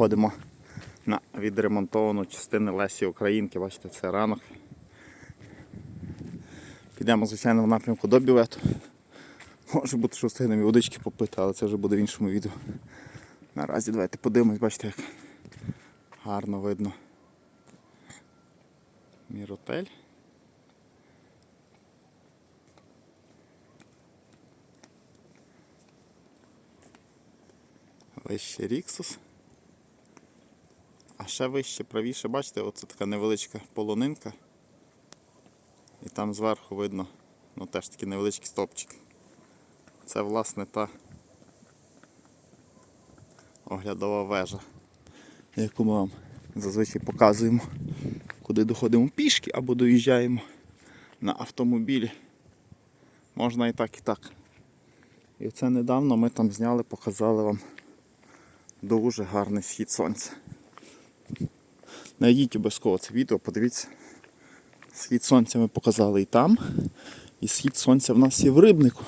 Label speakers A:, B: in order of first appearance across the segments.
A: виходимо на відремонтовану частину Лесі Українки. Бачите, це ранок. Підемо, звичайно, в напрямку до бювету. Може бути, що встигнемо і водички попити, але це вже буде в іншому відео. Наразі давайте подивимось, бачите, як гарно видно. Міротель. Вище Ріксус. Ще вище, правіше, бачите, оце така невеличка полонинка. І там зверху видно, ну теж такий невеличкий стопчик. Це власне та оглядова вежа, яку ми вам зазвичай показуємо, куди доходимо пішки або доїжджаємо на автомобілі. Можна і так, і так. І це недавно ми там зняли, показали вам дуже гарний схід сонця. Найдіть обов'язково це відео, подивіться. Схід сонця ми показали і там. І схід сонця в нас є в рибнику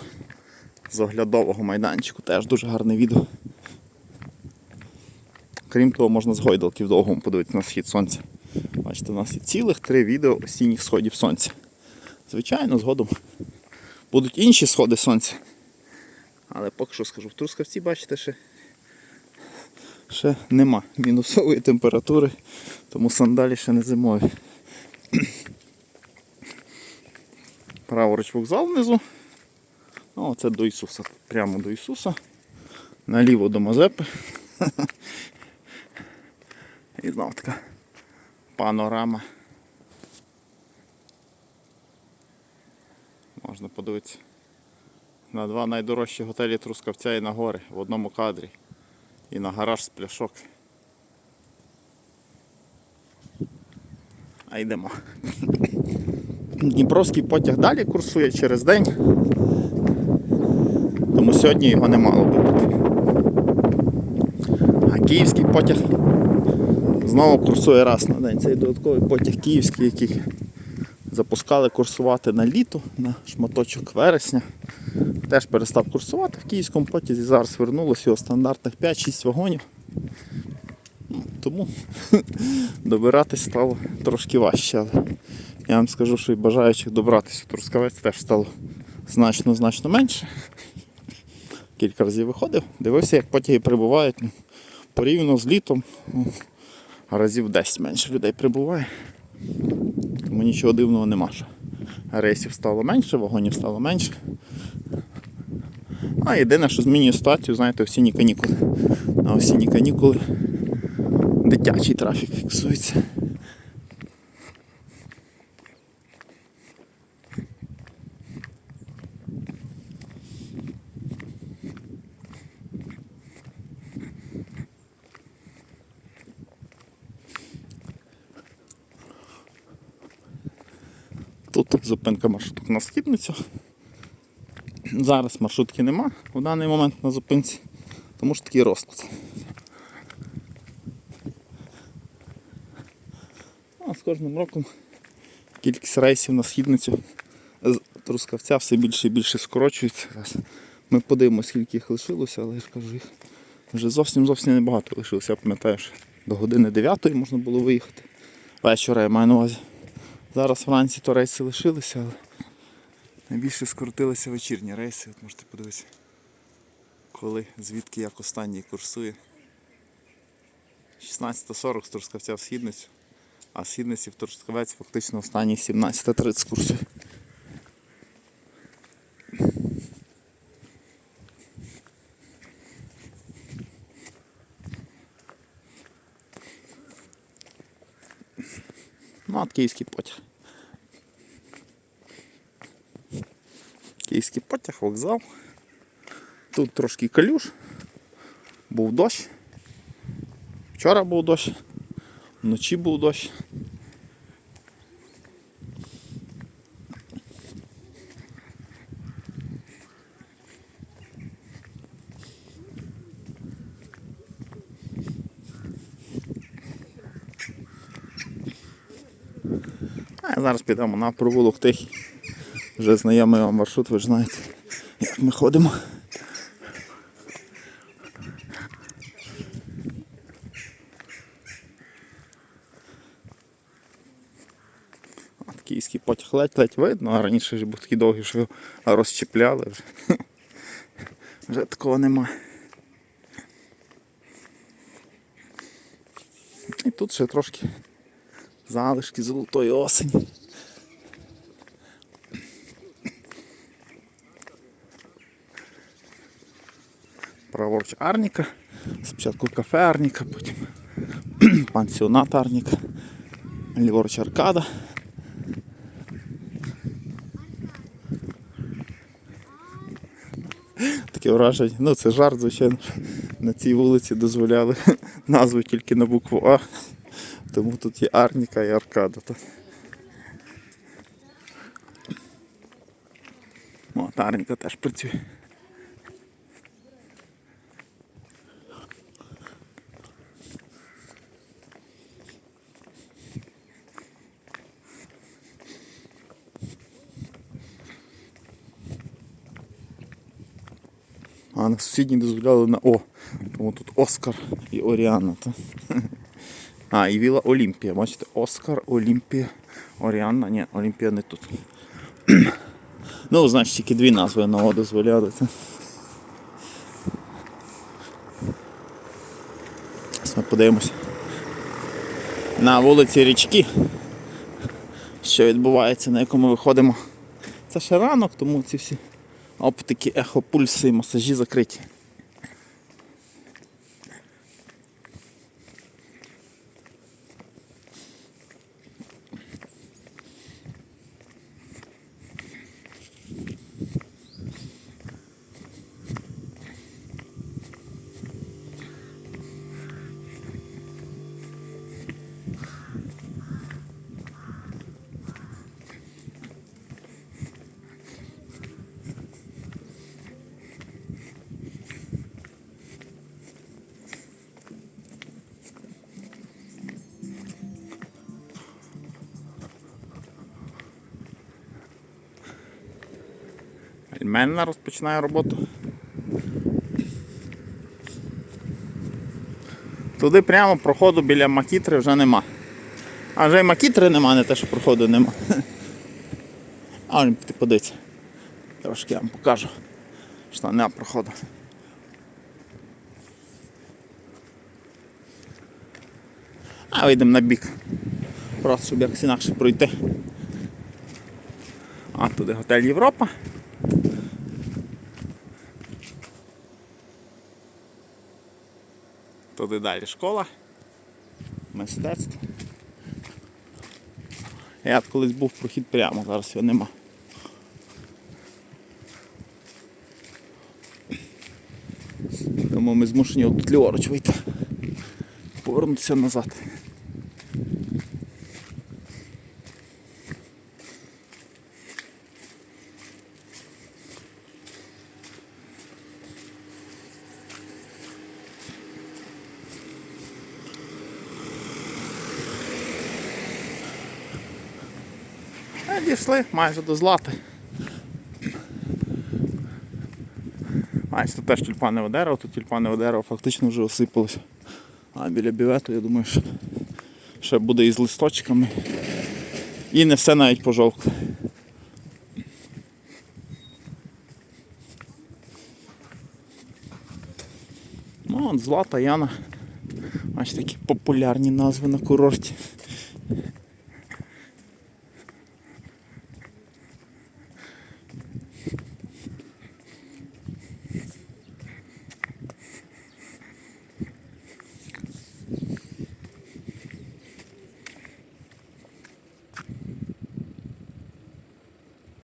A: з оглядового майданчику. Теж дуже гарне відео. Крім того, можна з гойдалки в довгому подивитися на схід сонця. Бачите, у нас є цілих три відео осінніх сходів сонця. Звичайно, згодом будуть інші сходи сонця. Але поки що скажу, в Трускавці, бачите, ще, ще нема мінусової температури, тому сандалі ще не зимові. Праворуч вокзал внизу. Ну, це до Ісуса, прямо до Ісуса. Наліво до Мазепи. І знов така панорама. Можна подивитися на два найдорожчі готелі Трускавця і на гори в одному кадрі. І на гараж з пляшок. А йдемо. Дніпровський потяг далі курсує через день. Тому сьогодні його не мало би бути. А київський потяг знову курсує раз на день. Цей додатковий потяг київський, який запускали курсувати на літо, на шматочок вересня. Теж перестав курсувати в київському потязі. Зараз вернулося його стандартних 5-6 вагонів. Ну, Тому добиратись стало трошки важче. Але я вам скажу, що і бажаючих добратися у Трускавець теж стало значно-значно менше. Кілька разів виходив, дивився, як потяги прибувають. Ну, Порівняно з літом ну, разів 10 менше людей прибуває. Тому нічого дивного нема. що Рейсів стало менше, вагонів стало менше. А єдине, що змінює ситуацію, знаєте, осінні канікули. На осінні канікули дитячий трафік фіксується. Тут зупинка маршруток на східницю. Зараз маршрутки нема в даний момент на зупинці, тому що такий розклад. А з кожним роком кількість рейсів на східницю з Трускавця все більше і більше скорочується. Ми подивимося, скільки їх лишилося, але я ж кажу, їх вже зовсім зовсім небагато лишилося. Я пам'ятаю, що до години 9 можна було виїхати. Вечора я маю на увазі. Зараз вранці то рейси лишилися, але найбільше скоротилися вечірні рейси. От можете подивитися, коли, звідки як останній курсує. 16.40 з Трускавця в Східницю, а Східниці в Трускавець фактично останній 17.30 курсує. Київський потяг. Київський потяг, вокзал. Тут трошки калюш. Був дощ. Вчора був дощ, вночі був дощ. Зараз підемо на провулок тихий. Вже знайомий вам маршрут, ви ж знаєте, як ми ходимо. Київський потяг ледь-ледь видно, а раніше ж був такий довгий, що розчіпляли вже. Вже такого нема. І тут ще трошки залишки золотої осені. Праворуч Арніка. Спочатку кафе Арніка, потім пансіонат Арніка. Ліворуч Аркада. Таке враження. Ну це жарт, звичайно. На цій вулиці дозволяли назву тільки на букву А. Тому тут є Арніка і Аркада. О, та Арніка теж працює. А на сусідній дозволяли на О. Тому тут Оскар і Оріана. Та. А, і Віла Олімпія. Бачите, Оскар, Олімпія, Оріанна. Ні, Олімпія не тут. ну, значить, тільки дві назви на О дозволяли. Ми подивимося. На вулиці Річки. Що відбувається, на якому ми виходимо. Це ще ранок, тому ці всі оптики, ехопульси і масажі закриті. Ельменна розпочинає роботу. Туди прямо проходу біля макітри вже нема. А вже й макітри нема, не те, що проходу нема. А він ти подивиться. Трошки я вам покажу. Що нема проходу. А вийдемо на бік. Просто щоб якось інакше пройти. А туди готель Європа. Туди далі школа. Мистецтво. Я колись був прохід прямо, зараз його нема. Тому ми змушені отут ліворуч вийти. Повернутися назад. Дійшли майже до злати. Бачите, тут теж тюльпанове дерево, тут тюльпанове дерево фактично вже осипалося. А біля бівету, я думаю, що ще буде із листочками. І не все навіть пожовкле. Ну, от Злата Яна. Бачите, такі популярні назви на курорті.